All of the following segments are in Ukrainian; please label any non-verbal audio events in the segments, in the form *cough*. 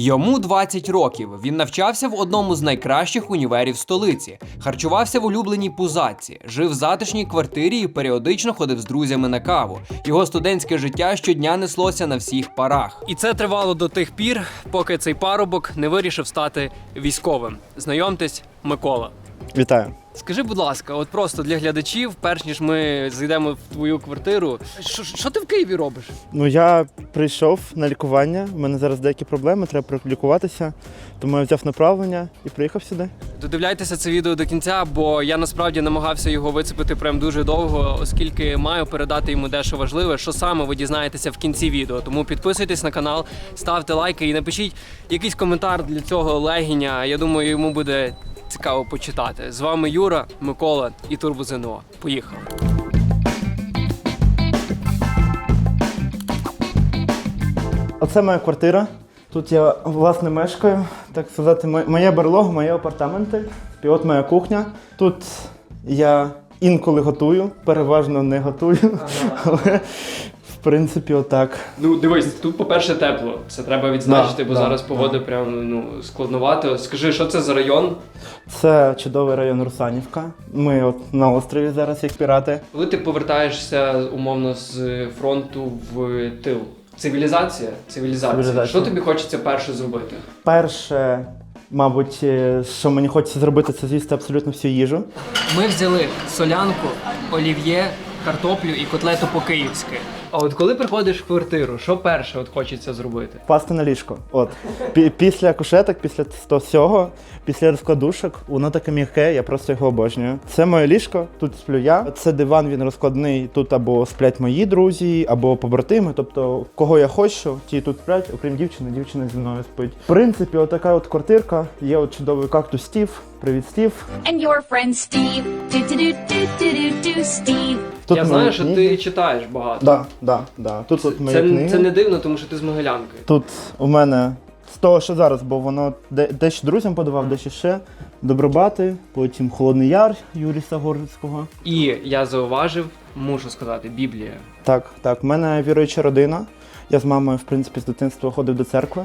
Йому 20 років. Він навчався в одному з найкращих універів столиці, харчувався в улюбленій пузатці, жив в затишній квартирі і періодично ходив з друзями на каву. Його студентське життя щодня неслося на всіх парах. І це тривало до тих пір, поки цей парубок не вирішив стати військовим. Знайомтесь, Микола. Вітаю. Скажи, будь ласка, от просто для глядачів, перш ніж ми зайдемо в твою квартиру, що, що ти в Києві робиш? Ну я прийшов на лікування. У мене зараз деякі проблеми, треба пролікуватися. Тому я взяв направлення і приїхав сюди. Додивляйтеся це відео до кінця, бо я насправді намагався його вицепити прям дуже довго, оскільки маю передати йому дещо важливе, що саме ви дізнаєтеся в кінці відео. Тому підписуйтесь на канал, ставте лайки і напишіть якийсь коментар для цього легіня. Я думаю, йому буде цікаво почитати. З вами Юра, Микола і Турбо ЗНО. Поїхали. Оце моя квартира. Тут я власне мешкаю. Так сказати, мо- моя берлога, мої апартаменти. І от моя кухня. Тут я інколи готую, переважно не готую. *laughs* Але в принципі, отак. Ну, дивись, тут, по-перше, тепло. Це треба відзначити, Да, бо да, зараз да. погода прям ну складновато. Скажи, що це за район? Це чудовий район Русанівка. Ми от на острові зараз як пірати. Коли ти повертаєшся умовно з фронту в тил, цивілізація? Цивілізація. Цивілізація. Що тобі хочеться перше зробити? Перше, мабуть, е, що мені хочеться зробити, це з'їсти абсолютно всю їжу. Ми взяли солянку, олів'є, картоплю і котлету по-київськи. А от коли приходиш в квартиру, що перше от хочеться зробити? Впасти на ліжко. От. Пі- Після кушеток, після того всього, після розкладушок, воно таке м'яке, я просто його обожнюю. Це моє ліжко, тут сплю я. Це диван, він розкладний. Тут або сплять мої друзі, або побратими. Тобто, кого я хочу, ті тут сплять, окрім дівчини, дівчина зі мною спить. В принципі, отака от квартирка. Є от чудовий кактус Стів. Привіт, Стів. and your friend Steve. Do do do do do do do Steve. Тут Я мої знаю, що книги. ти читаєш багато. Да, да, да. Тут от мої Це, книги. це не дивно, тому що ти з Могилянки. Тут у мене з того, що зараз, бо воно де- дещо друзям подавав, дещо ще. Добробати, потім Холодний Яр Юріса Горницького. І я зауважив, мушу сказати, Біблія. Так, так, в мене віруюча родина. Я з мамою, в принципі, з дитинства ходив до церкви.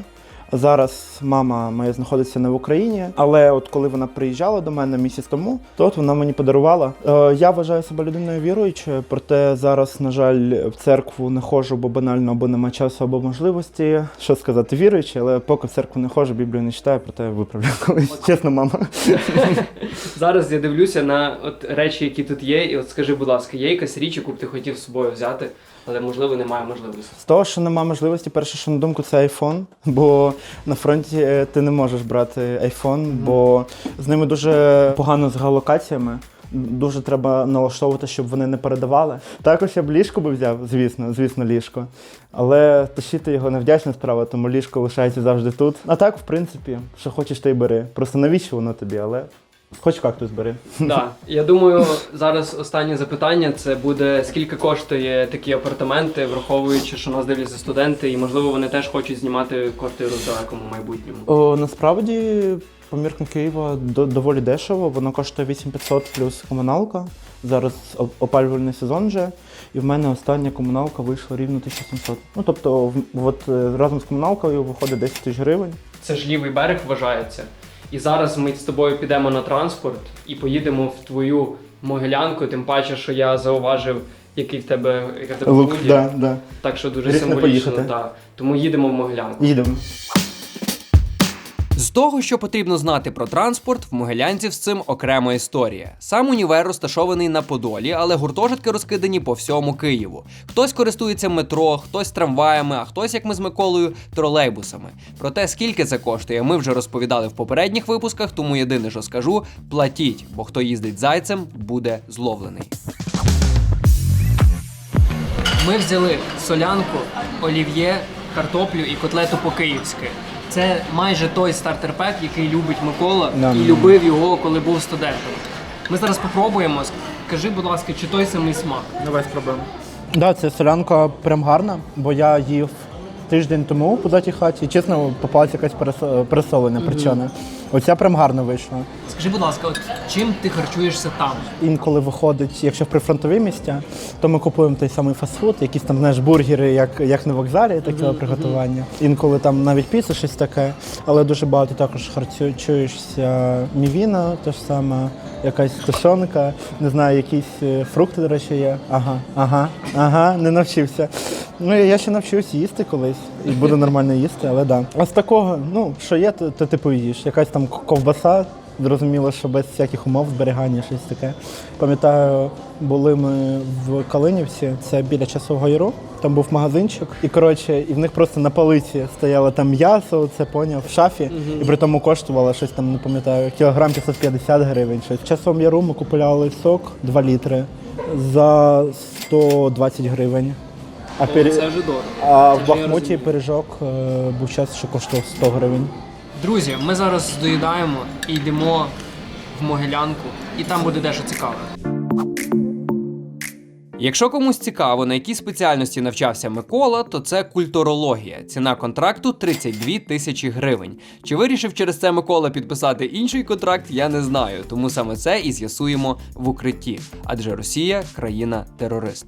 Зараз мама моя знаходиться не в Україні, але от коли вона приїжджала до мене місяць тому, то от вона мені подарувала. Е, я вважаю себе людиною віруючою, проте зараз, на жаль, в церкву не ходжу, бо банально або нема часу, або можливості. Що сказати, віруючий, але поки в церкву не ходжу, Біблію не читаю, проте виправлю колись. Чесно, мама. *laughs* Зараз я дивлюся на от речі, які тут є, і от скажи, будь ласка, є якась річ, яку б ти хотів з собою взяти, але можливо немає можливості. З того, що нема можливості, перше, що на думку, це айфон. Бо на фронті е, ти не можеш брати айфон, бо з ними дуже погано з геолокаціями. Дуже треба налаштовувати, щоб вони не передавали. Також я б ліжко би взяв, звісно, звісно, ліжко. Але тащити його невдячна справа, тому ліжко лишається завжди тут. А так, в принципі, що хочеш, ти й бери. Просто навіщо воно тобі, але хоч кактус бери. Так, я думаю, зараз останнє запитання це буде скільки коштує такі апартаменти, враховуючи, що нас дивляться студенти, і можливо вони теж хочуть знімати квартиру в далекому майбутньому. О, насправді, по міркам Києва до, доволі дешево. Воно коштує 8500 плюс комуналка. Зараз оп- опалювальний сезон вже. І в мене остання комуналка вийшла рівно 1700. Ну тобто, в- от е, разом з комуналкою виходить 10 тисяч гривень. Це ж лівий берег вважається. І зараз ми з тобою підемо на транспорт і поїдемо в твою могилянку, тим паче, що я зауважив, який в тебе яка в тебе Лук, худі. да, да. Так що дуже Гріх не символічно, поїхати. так. Тому їдемо в могилянку. Їдемо. Того, що потрібно знати про транспорт, в Могилянці з цим окрема історія. Сам універ розташований на Подолі, але гуртожитки розкидані по всьому Києву. Хтось користується метро, хтось трамваями, а хтось, як ми з Миколою, тролейбусами. Про те, скільки це коштує, ми вже розповідали в попередніх випусках, тому єдине, що скажу, платіть, бо хто їздить зайцем, буде зловлений. Ми взяли солянку, олів'є, картоплю і котлету по-київськи. Це майже той стартер-пек, який любить Микола Да. і любив його, коли був студентом. Ми зараз попробуємо. Скажи, будь ласка, чи той самий смак? Давай спробуємо. Да, ця солянка прям гарна, бо я їв тиждень тому по позатій хаті. Чесно, попалася якась перес- пересолена причина. Оця прям гарно вийшла. Скажи, будь ласка, от чим ти харчуєшся там? Інколи виходить, якщо в прифронтові місця, то ми купуємо той самий фастфуд, якісь там знаєш бургери, як, як на вокзалі, таке приготування. Інколи там навіть піца, щось таке, але дуже багато також харчуєшся мівіна, те ж саме, якась тушонка, не знаю, якісь е, фрукти, до речі, є. Ага, ага, ага, не навчився. Ну, я ще навчусь їсти колись і буду нормально їсти, але да. А з такого, ну, що є, то, то типу їш. Якась там ковбаса, зрозуміло, що без всяких умов зберігання, щось таке. Пам'ятаю, були ми в Калинівці, це біля часового яру. Там був магазинчик, і коротше, і в них просто на полиці стояло там м'ясо, це поняв, в шафі, і при тому коштувало щось там, не пам'ятаю, кілограм 550 гривень. Щось. В часовому яру ми купували сок 2 літри за 120 гривень. А, пері- вже дорого. а Це в я Бахмуті розумію. пиріжок е, був час, що коштував 100 гривень. Друзі, ми зараз доїдаємо і йдемо в Могилянку, і там буде дещо цікаве. Якщо комусь цікаво, на якій спеціальності навчався Микола, то це культурологія. Ціна контракту 32 тисячі гривень. Чи вирішив через це Микола підписати інший контракт, я не знаю. Тому саме це і з'ясуємо в укритті. Адже Росія країна терорист.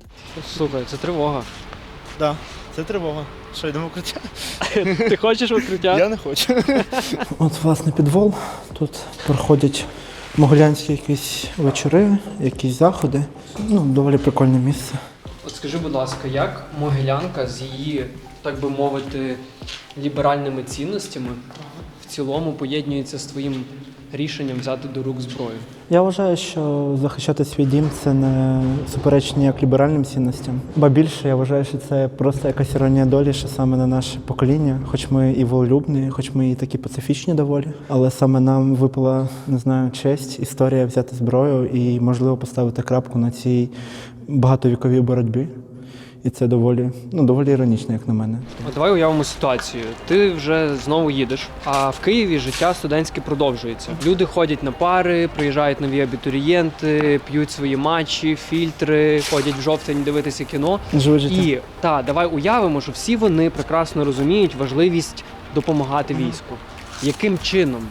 Слухай, це тривога. Так, це тривога. Що йдемо укриття? Ти хочеш укриття? Я не хочу. *laughs* От, власне, підвал. Тут проходять могилянські якісь вечори, якісь заходи. Ну, доволі прикольне місце. От скажи, будь ласка, як Могилянка з її, так би мовити, ліберальними цінностями в цілому поєднується з твоїм рішенням взяти до рук зброю? Я вважаю, що захищати свій дім це не суперечить ніяк ліберальним цінностям. Ба більше я вважаю, що це просто якась іронія долі, що саме на наше покоління, хоч ми і волелюбні, хоч ми і такі пацифічні доволі, але саме нам випала, не знаю, честь, історія взяти зброю і можливо поставити крапку на цій багатовіковій боротьбі. І це доволі, ну доволі іронічно, як на мене. От давай уявимо ситуацію. Ти вже знову їдеш, а в Києві життя студентське продовжується. Люди ходять на пари, приїжджають нові абітурієнти, п'ють свої матчі, фільтри, ходять в жовтень дивитися кіно. Живе життя. І та давай уявимо, що всі вони прекрасно розуміють важливість допомагати війську. Яким чином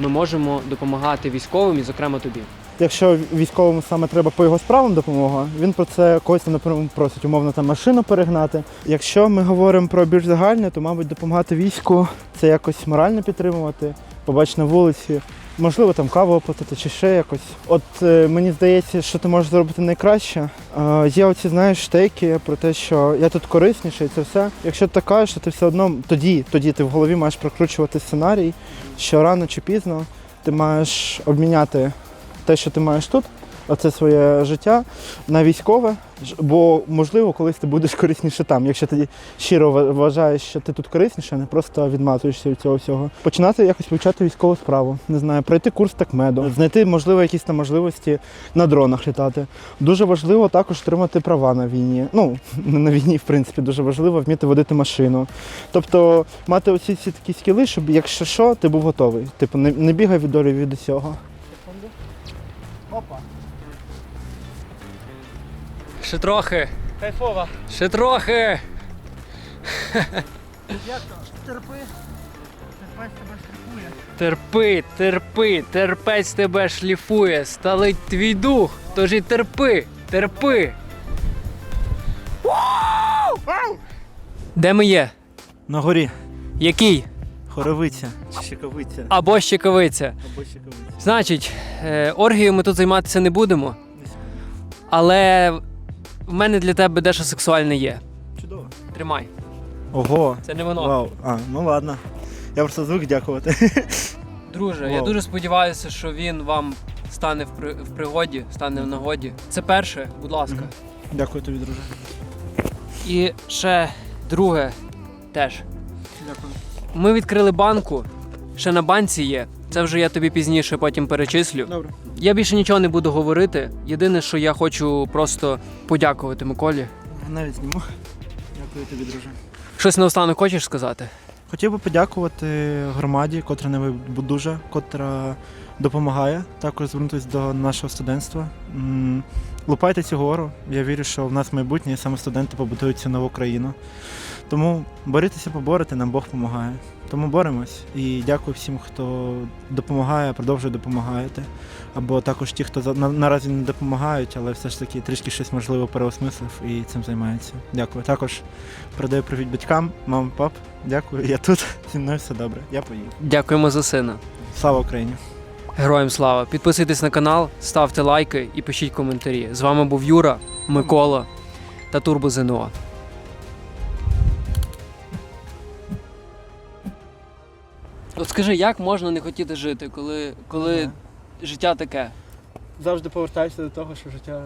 ми можемо допомагати військовим і, зокрема, тобі? Якщо військовому саме треба по його справам допомога, він про це когось наприклад, просить, умовно там машину перегнати. Якщо ми говоримо про більш загальне, то мабуть допомагати війську це якось морально підтримувати, побачити на вулиці, можливо, там каву оплатити чи ще якось. От е, мені здається, що ти можеш зробити найкраще. Е, є оці, знаєш, штейки про те, що я тут корисніший, це все. Якщо ти кажеш, то ти все одно тоді, тоді ти в голові маєш прокручувати сценарій, що рано чи пізно ти маєш обміняти те, що ти маєш тут, оце своє життя на військове. Бо можливо, колись ти будеш корисніше там, якщо ти щиро вважаєш, що ти тут корисніше, а не просто відмазуєшся від цього всього. Починати якось вивчати військову справу, не знаю, пройти курс такмеду, знайти можливо якісь там можливості на дронах літати. Дуже важливо також отримати права на війні. Ну не на війні, в принципі, дуже важливо вміти водити машину. Тобто мати оці всі такі скіли, щоб якщо що, ти був готовий. Типу, не, не бігай від долі від усього. Ще трохи, кайфова. ще трохи. Терпи. Терпець тебе шліфує. Терпи, терпи, терпець тебе шліфує, сталить твій дух, тож і терпи, терпи. Де ми є? На горі. Який? Хоровиця. Щековиця. Або щекавиця. Або щековиця. Значить, е, оргією ми тут займатися не будемо, але в мене для тебе дещо сексуальне є. Чудово. Тримай. Ого. Це не воно. Вау. А, ну ладно. Я просто звик дякувати. *laughs* Друже, я Вау. дуже сподіваюся, що він вам стане в, при... в пригоді, стане в нагоді. Це перше, будь ласка. Дякую тобі, друже. І ще друге теж. Дякую. Ми відкрили банку, ще на банці є. Це вже я тобі пізніше потім перечислю. Добре. Я більше нічого не буду говорити. Єдине, що я хочу просто подякувати Миколі. Навіть зніму. Дякую тобі, друже. Щось наостанок хочеш сказати? Хотів би подякувати громаді, котра не дуже, котра допомагає. Також звернутися до нашого студентства. Лупайте цю гору. Я вірю, що в нас майбутнє і саме студенти побудують цю нову країну. Тому борітеся, поборете, нам Бог допомагає. Тому боремось і дякую всім, хто допомагає, продовжує допомагати. Або також ті, хто наразі не допомагають, але все ж таки трішки щось можливо переосмислив і цим займається. Дякую. Також передаю привіт батькам, мам, пап. Дякую. Я тут. *laughs* Зі мною все добре. Я поїхав. Дякуємо за сина. Слава Україні! Героям слава! Підписуйтесь на канал, ставте лайки і пишіть коментарі. З вами був Юра, Микола та Турбо ЗНО. От скажи, як можна не хотіти жити, коли, коли життя таке? Завжди повертаюся до того, що життя